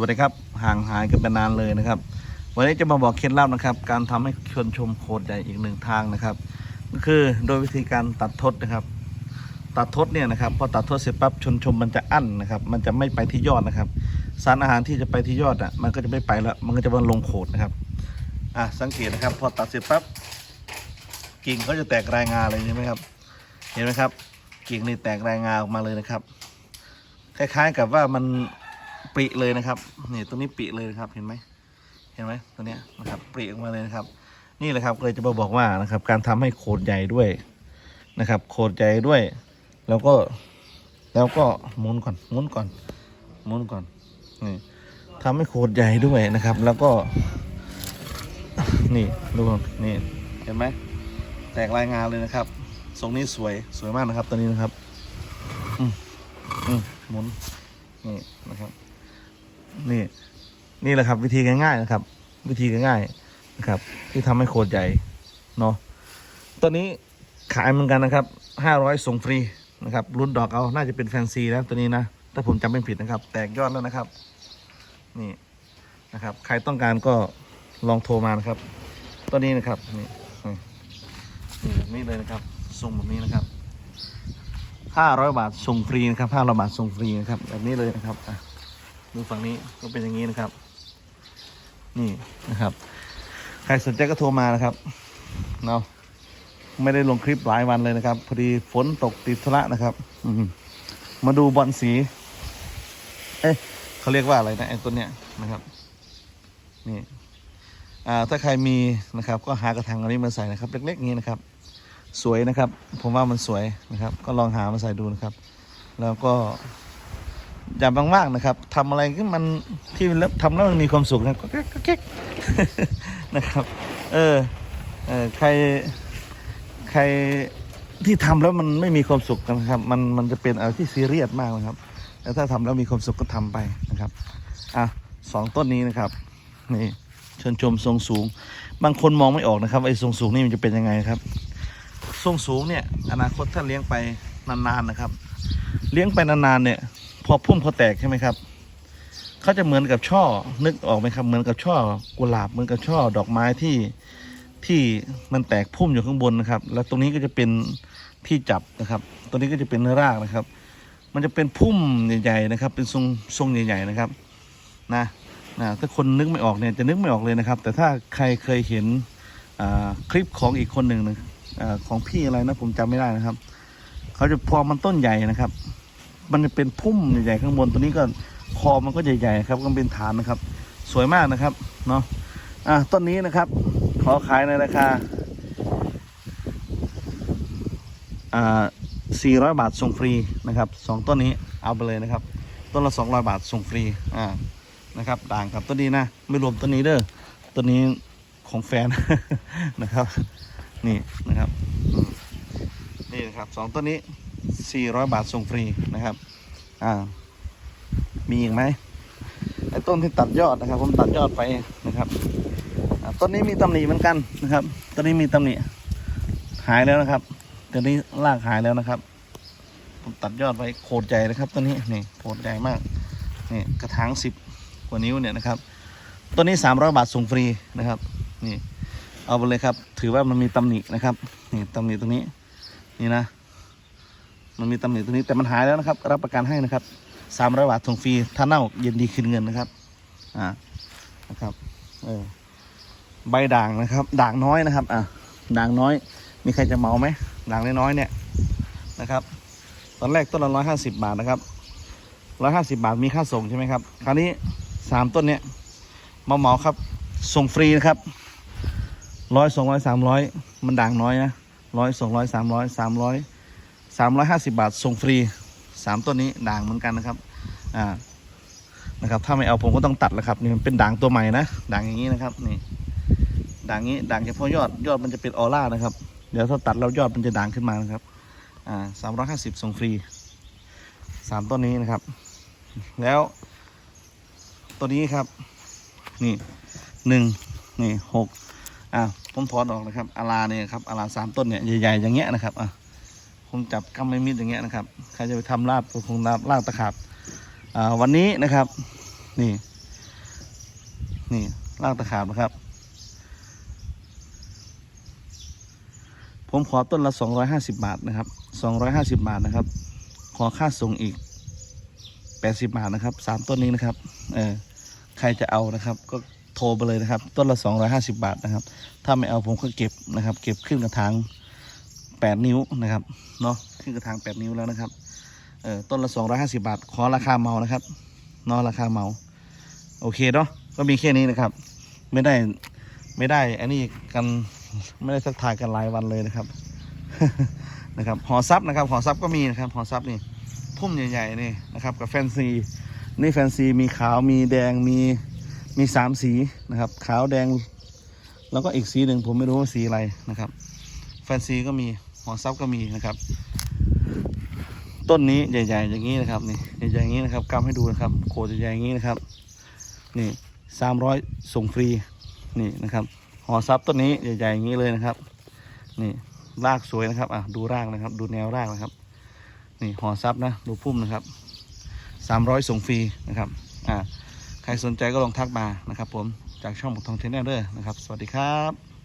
วัสดีครับห่างหายกันไปนานเลยนะครับ วันนี้จะมาบอกเคล็ดลับนะครับ การทำให้ชนชมโคดใหญ่อีกหนึ่งทางนะครับ ก็คือโดยวิธีการตัดทดนะครับ ตัดทดเนี่ยนะครับพอตัดทดเสร็จปั๊บชนชมมันจะอั้นนะครับ มันจะไม่ไปที่ยอดนะครับ สารอาหารที่จะไปที่ยอดอะมันก็จะไม่ไปแล้วมันก็จะมาลงโขดนะครับอะสังเกตนะครับ พอตัดเสร็จปั๊บกิ่งเขาจะแตกรายงาเลยใช่ไหมครับ เห็นไหมครับ กิ่งนี่แตกรายงาออกมาเลยนะครับ คล้ายๆกับว่ามัน ปริเลยนะครับนี่ตัวนี้ปริเลยนะครับเห็นไหมเห็นไหมตัวเนี้ยนะครับปริออกมาเลยนะครับ นี่แหละครับเลยจะมาบอกว่านะครับ การทำให้โคนใหญ่ด้วยนะครับโคนใหญ่ด้วย แล้วก็แล้วก็หมุนก่อนหมุนก่อนหมุนก่อนนี่ทำให้โคนใหญ่ด้วยนะครับ แล้วก็ นี่ดูนี่เห็นไหมแตกรายงานเลยนะครับทรงนี้สวยสวยมากนะครับตัวนี้นะครับ อืมอืมหมุนนี่นะครับ นี่ นี่แหละครับ วิธีง่ายๆนะครับ วิธีง่ายๆนะครับ ที่ทำให้โคตรใหญ่เนาะตัวนี้ขายเหมือนกันนะครับห้าร้อยส่งฟรีนะครับรุ่นดอกเอาน่าจะเป็นแฟนซีนะตัวนี้นะถ้าผมจำไม่ผิดนะครับ แตกยอดแล้วนะครับ นี่นะครับ ใครต้องการก็ลองโทรมานะครับ ตัวนี้นะครับนี่นี่แบบนี้เลยนะครับส่งแบบนี้นะครับห้าร้อยบาทส่งฟรีนะครับห้าร้อยบาทส่งฟรีนะครับแบบนี้เลยนะครับอะ ดูฝั่งนี้ก็เป็นอย่างนี้นะครับ นี่นะครับ ใครสนใจก็โทรมานะครับเนาะไม่ได้ลงคลิปหลายวันเลยนะครับ พอดีฝนตกติดธุระนะครับ อืมาดูบอลสี เอ๊ะเขาเรียกว่าอะไรนะไอ้ตัวเนี้ยนะครับ นี่ อ่า ถ้าใครมีนะครับ ก็หากระถางอันนี้มาใส่นะครับ เล็กๆอย่างนี้นะครับ สวยนะครับ ผมว่ามันสวยนะครับ ก็ลองหามาใส่ดูนะครับ แล้วก็ อย่าบางๆนะครับทำอะไรที่มันที่ทำแล้วมันมีความสุขนะก็แก๊กก็แก๊กนะครับ เออเออใครใครที่ทำแล้วมันไม่มีความสุขนะครับ มันมันจะเป็นอะไรที่ซีเรียสมากนะครับแต่ถ้าทำแล้วมีความสุขก็ทำไปนะครับอะสองต้นนี้นะครับนี่เชิญชมทรงสูง บางคนมองไม่ออกนะครับไอ้ทรงสูงนี่มันจะเป็นยังไงครับ ทรงสูงเนี่ย อนาคตถ้าเลี้ยงไปนานๆนะครับ เลี้ยงไปนานๆเนี่ย พอพุ่มเขาแตกใช่ไหมครับเขาจะเหมือนกับช่อ นึกออกไหมครับ เหมือนกับช่อกุหลาบเหมือนกับช่อดอกไม้ที่ที่มันแตกพุ่มอยู่ข้างบนนะครับ แล้วตรงนี้ก็จะเป็นที่จับนะครับตรงนี้ก็จะเป็นรากนะครับ มันจะเป็นพุ่มใหญ่ๆนะครับ เป็นทรงทรงใหญ่ ๆนะครับ นะนะถ้าคนนึกไม่ออกเนี่ยจะนึกไม่ออกเลยนะครับ แต่ถ้าใครเคยเห็นคลิปของอีกคนหนึ่งนะอของพี่อะไรนะผมจำไม่ได้นะครับ เขาจะพอมันต้นใหญ่นะครับ มันจะเป็นพุ่มใหญ่ๆข้างบนตัวนี้ก็คอมันก็ใหญ่ๆครับก็เป็นฐานนะครับ สวยมากนะครับเนาะอะต้นนี้นะครับ ขอขายในราคาอ่า400 บาทส่งฟรีนะครับสองต้นนี้เอาไปเลยนะครับ ต้นละ 200 บาทส่งฟรีอ่านะครับด่างกับต้นนี้นะ ไม่รวมต้นนี้เด้อต้นนี้ของแฟนนะครับ นี่นะครับนี่นะครับสองต้นนี้ สี่ร้อยบาทส่งฟรีนะครับอ่ามีอีกไหมไอ้ต้นที่ตัดยอดนะครับ ผมตัดยอดไปนะครับต้นนี้มีตำหนิเหมือนกันนะครับต้นนี้มีตำหนิหายแล้วนะครับต้นนี้รากหายแล้วนะครับ ผมตัดยอดไว้โคตรใหญ่นะครับต้นนี้นี่โคตรใหญ่มากนี่กระถางสิบกว่านิ้วเนี่ยนะครับต้นนี้สามร้อยบาทส่งฟรีนะครับนี่เอาไปเลยครับ ถือว่ามันมีตำหนินะครับนี่ตำหนิตรงนี้นี่นะ มันมีตำหนิตรงนี้แต่มันหายแล้วนะครับ รับประกันให้นะครับสามร้อยบาทส่งฟรีถ้าเน่าเย็นดีคืนเงินนะครับอ่านะครับเออใบด่างนะครับ ด่างน้อยนะครับ อ่าด่างน้อย มีใครจะเมาไหมด่างน้อยๆเนี่ยนะครับ ตอนแรกต้นละร้อยห้าสิบบาทนะครับร้อยห้าสิบาทมีค่าส่งใช่ไหมครับ คราวนี้สามต้นเนี้ยมาเหมาครับ ส่งฟรีนะครับร้อยสองร้อยสามร้อยมันด่างน้อยนะร้อยสองร้อยสามร้อยสามร้อย สามร้อยห้าสิบาทส่งฟรีสามต้นนี้ด่างเหมือนกันนะครับอ่านะครับ ถ้าไม่เอาผมก็ต้องตัดแล้วครับนี่มันเป็นด่างตัวใหม่นะด่างอย่างนี้นะครับนี่ด่างนี้ด่างเฉพาะยอดยอดมันจะเป็นออร่านะครับ เดี๋ยวถ้าตัดแล้วยอดมันจะด่างขึ้นมานะครับอ่าสามร้อยห้าสิบส่งฟรีสามต้นนี้นะครับ แล้วตัวนี้ครับ นี่หนึ่งนี่หกอะผมถอนออกนะครับอาราเนี่ยครับอาราสามต้นเนี่ยใหญ่ๆอย่างเงี้ยนะครับอะ ผมจับกำไม่มิดอย่างเงี้ยนะครับใครจะไปทำลาบก็คงลาบลาบตะขาบาวันนี้นะครับ นี่ นี่รากตะขาบนะครับ ผมขอต้นละ250บาทนะครับ250บาทนะครับ ขอค่าส่งอีก80บาทนะครับสามต้นนี้นะครับ เออใครจะเอานะครับ ก็โทรไปเลยนะครับ ต้นละ250บาทนะครับ ถ้าไม่เอาผมก็เก็บนะครับ เก็บขึ้นกระถาง 8 นิ้วนะครับเนาะขึ้นกระถาง 8 นิ้วแล้วนะครับเออต้นละ 250 บาท ขอราคาเมานะครับเนาะราคาเมา โอเคเนาะก็มีแค่นี้นะครับ ไม่ได้ไม่ได้อันนี้กันไม่ได้ทักทายกันหลายวันเลยนะครับนะครับหอซับนะครับหอซับก็มีนะครับหอซับนี่พุ่มใหญ่ๆนี่นะครับกับแฟนซีนี่แฟนซีมีขาวมีแดงมีมีสามสีนะครับ ขาวแดง แล้วก็อีกสีหนึ่งผมไม่รู้ว่าสีอะไรนะครับ แฟนซีก็มี หอซับก็มีนะครับ ต้นนี้ใหญ่ ๆ อย่างนี้นะครับนี่ใหญ่ๆอย่างนี้นะครับกำให้ดูนะครับโคตรใหญ่ๆอย่างนี้นะครับนี่สามร้อยส่งฟรีนี่นะครับหอซับต้นนี้ใหญ่ๆอย่างนี้เลยนะครับ นี่รากสวยนะครับอะดูรากนะครับ ดูแนวรากนะครับ นี่หอซับนะดูพุ่มนะครับสามร้อยส่งฟรีนะครับอ่าใครสนใจก็ลองทักมานะครับ ผมจากช่องบุกทองเทนเนอร์นะครับ สวัสดีครับ